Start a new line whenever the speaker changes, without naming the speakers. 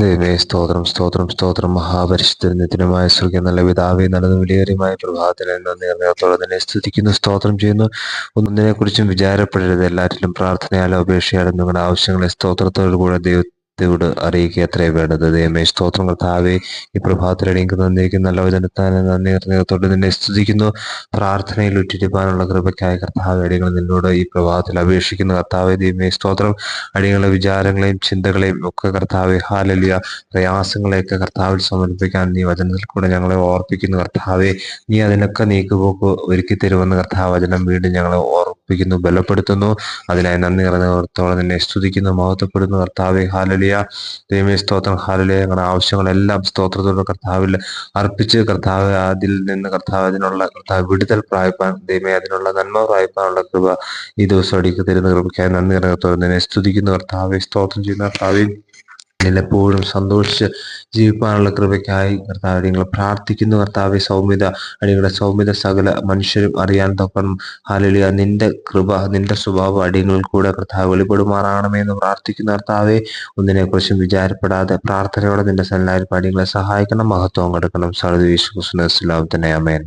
ദൈവമേ സ്തോത്രം സ്തോത്രം സ്തോത്രം. മഹാപരിശുദ്ധ സ്വർഗ നല്ല പിതാവേ നല്ലത് വിലയേറിയമായ പ്രഭാതത്തിന് സ്തുതിക്കുന്നു സ്തോത്രം ചെയ്യുന്നു. ഒന്നിനെ കുറിച്ചും വിചാരപ്പെടരുത്. എല്ലാറ്റിലും പ്രാർത്ഥനയാലും അപേക്ഷയാലും നിങ്ങളുടെ ആവശ്യങ്ങളെ സ്തോത്രത്തോടു കൂടെ ദൈവ ദൈവത്തോട് അറിയിക്കുക. അത്രേ വേണ്ടത്? ദൈവമേ സ്തോത്രം കർത്താവേ ഈ പ്രഭാതത്തിൽ അടിയങ്ങൾക്ക് നന്ദിക്കും നല്ല വചനത്താൻ നന്ദി ഹൃദയത്തോട് നിന്നെ സ്തുതിക്കുന്നു. പ്രാർത്ഥനയിൽ ഉറ്റിരിപ്പാനുള്ള കൃപയ്ക്കായ കർത്താവ് അടിയങ്ങൾ നിന്നോട് ഈ പ്രഭാതത്തിൽ അപേക്ഷിക്കുന്ന. കർത്താവെ ദൈവമേ സ്തോത്രം. അടിയങ്ങളുടെ വിചാരങ്ങളെയും ചിന്തകളെയും ഒക്കെ കർത്താവ് ഹാലലിയ. പ്രയാസങ്ങളെയൊക്കെ കർത്താവിൽ സമർപ്പിക്കാൻ നീ വചനത്തിൽ കൂടെ ഞങ്ങളെ ഓർപ്പിക്കുന്നു. കർത്താവെ നീ അതിനൊക്കെ നീക്കുപോക്ക് ഒരുക്കി തരുമെന്ന് കർത്താവ് വചനം വീണ്ടും ഞങ്ങളെ ഓർപ്പിക്കുന്നു ബലപ്പെടുത്തുന്നു. അതിനായി നന്ദി നിറഞ്ഞോർത്തോളം നിന്നെ സ്തുതിക്കുന്നു മഹത്വപ്പെടുന്നു. കർത്താവെ ഹാലലിയ. ദൈവീ സ്തോത്രം. ഹാലലിയ. ഞങ്ങളുടെ ആവശ്യങ്ങളെല്ലാം സ്തോത്രത്തോടെ കർത്താവിൽ അർപ്പിച്ച് കർത്താവ് അതിൽ നിന്ന് കർത്താവ് അതിനുള്ള കർത്താവ് വിടുതൽ പ്രായപ്പാൻ ദൈവമേ അതിനുള്ള നന്മ പ്രായപ്പാനുള്ള കൃപ ഈ ദിവസം അടിക്ക് തരുന്ന കൃപയ്ക്കായി നന്ദി നിറഞ്ഞോർത്തോളം നിന്നെ സ്തുതിക്കുന്നു. കർത്താവെ സ്തോത്രം ചെയ്യുന്ന കർത്താവെ. എപ്പോഴും സന്തോഷിച്ച് ജീവിക്കാനുള്ള കൃപയ്ക്കായി കർത്താവ് നിങ്ങൾ പ്രാർത്ഥിക്കുന്നു. കർത്താവെ സൗമ്യത അടികളുടെ സൗമ്യത സകല മനുഷ്യരും അറിയാൻ തൊക്കണം ഹാലലിയ നിന്റെ കൃപ നിന്റെ സ്വഭാവം അടിയങ്ങളിൽ കൂടെ കർത്താവ് വെളിപ്പെടുമാറാകണമേ എന്ന് പ്രാർത്ഥിക്കുന്ന. കർത്താവെ ഒന്നിനെക്കുറിച്ചും വിചാരപ്പെടാതെ പ്രാർത്ഥനയോടെ നിന്റെ സല്ലാരിൽ അടിയങ്ങളെ സഹായിക്കണം മഹത്വം കൊടുക്കണം. സർവീസ് തന്നെ അമേൻ